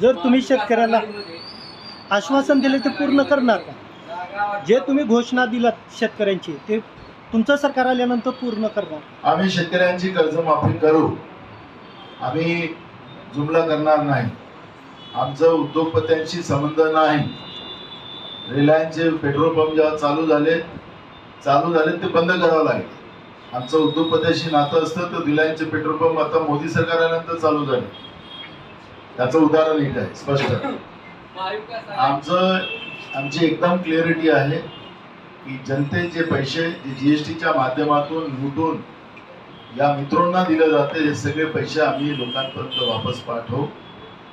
जर तुम्ही शेतकऱ्याला आश्वासन दिले ते पूर्ण करणार का? जे तुम्ही घोषणा दिलात शेतकऱ्यांची ते तुमचं सरकार आल्यानंतर पूर्ण करणार. आम्ही शेतकऱ्यांची कर्जमाफी करू. आम्ही जुमला करणार नाही. आमचं उद्योगपत्यांशी संबंध नाही. रिलायन्सचे पेट्रोल पंप जेव्हा चालू झाले चालू झाले ते बंद करावं लागेल. आमचं उद्योगपत्याशी नातं असतं तर रिलायन्सचे पेट्रोल पंप आता मोदी सरकार आल्यानंतर चालू झाले. त्याचं उदाहरण एक आहे स्पष्ट. आमचं आमची एकदम क्लिअरिटी आहे की जनतेचे पैसे जे जीएसटीच्या माध्यमातून लुटून या मित्रांना दिले जाते हे सगळे पैसे आम्ही लोकांपर्यंत वापस पाठवू.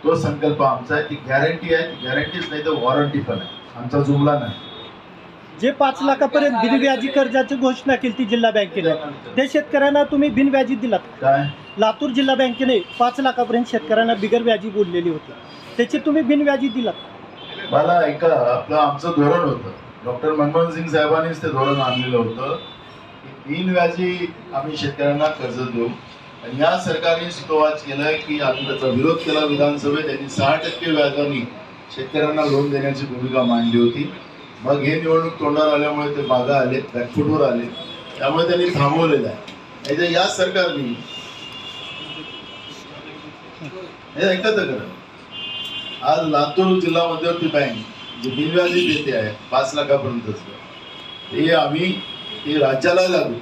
तो संकल्प आमचा आहे ती गॅरंटी आहे ती गॅरंटीच नाही तर वॉरंटी पण आहे. आमचा जुमला नाही. जे पाच लाखापर्यंत बिनव्याजी कर्जाची घोषणा केली ती जिल्हा बँकेने. ते शेतकऱ्यांना तुम्ही बिनव्याजी दिलात. काय? लातूर जिल्हा बँकेने पाच लाखापर्यंत शेतकऱ्यांना बिगर व्याजी बोललेली होती. त्याची तुम्ही बिनव्याजी दिलात. मला ऐका आपलं आमचं धोरण होतं. डॉक्टर मनमोहन सिंग साहेबांनीच ते धोरण आणलेलं होतं. की बिनव्याजी आम्ही शेतकऱ्यांना कर्ज देऊ. आणि या सरकारने सुतोवाच केलाय की आम्ही त्याचा विरोध केला विधानसभेत. त्यांनी सहा टक्के व्याजाने शेतकऱ्यांना लोन देण्याची भूमिका मांडली होती. मग हे निवडणूक तोंडावर आल्यामुळे ते मागं आले बॅकफूटवर आले. त्यामुळे त्यांनी थांबवलेलं आहे. याच्या या सरकारने हे ऐकत खरं. आज लातूर जिल्हा मध्यवर्ती बँक जी बिनव्याजी देते आहे पाच लाखापर्यंतच. ते आम्ही राज्याला लागू.